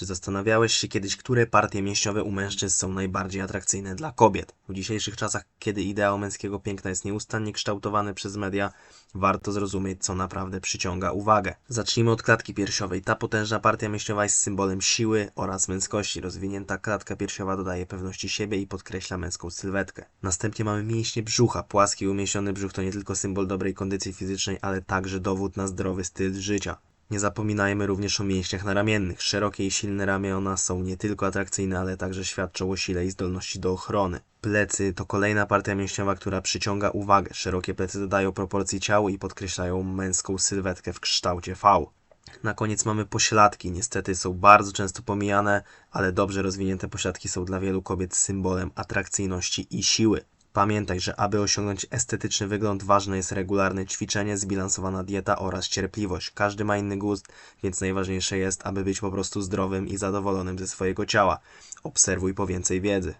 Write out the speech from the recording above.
Czy zastanawiałeś się kiedyś, które partie mięśniowe u mężczyzn są najbardziej atrakcyjne dla kobiet? W dzisiejszych czasach, kiedy ideał męskiego piękna jest nieustannie kształtowany przez media, warto zrozumieć, co naprawdę przyciąga uwagę. Zacznijmy od klatki piersiowej. Ta potężna partia mięśniowa jest symbolem siły oraz męskości. Rozwinięta klatka piersiowa dodaje pewności siebie i podkreśla męską sylwetkę. Następnie mamy mięśnie brzucha. Płaski umieśniony brzuch to nie tylko symbol dobrej kondycji fizycznej, ale także dowód na zdrowy styl życia. Nie zapominajmy również o mięśniach naramiennych. Szerokie i silne ramiona są nie tylko atrakcyjne, ale także świadczą o sile i zdolności do ochrony. Plecy to kolejna partia mięśniowa, która przyciąga uwagę. Szerokie plecy dodają proporcji ciału i podkreślają męską sylwetkę w kształcie V. Na koniec mamy pośladki. Niestety są bardzo często pomijane, ale dobrze rozwinięte pośladki są dla wielu kobiet symbolem atrakcyjności i siły. Pamiętaj, że aby osiągnąć estetyczny wygląd, ważne jest regularne ćwiczenie, zbilansowana dieta oraz cierpliwość. Każdy ma inny gust, więc najważniejsze jest, aby być po prostu zdrowym i zadowolonym ze swojego ciała. Obserwuj po więcej wiedzy.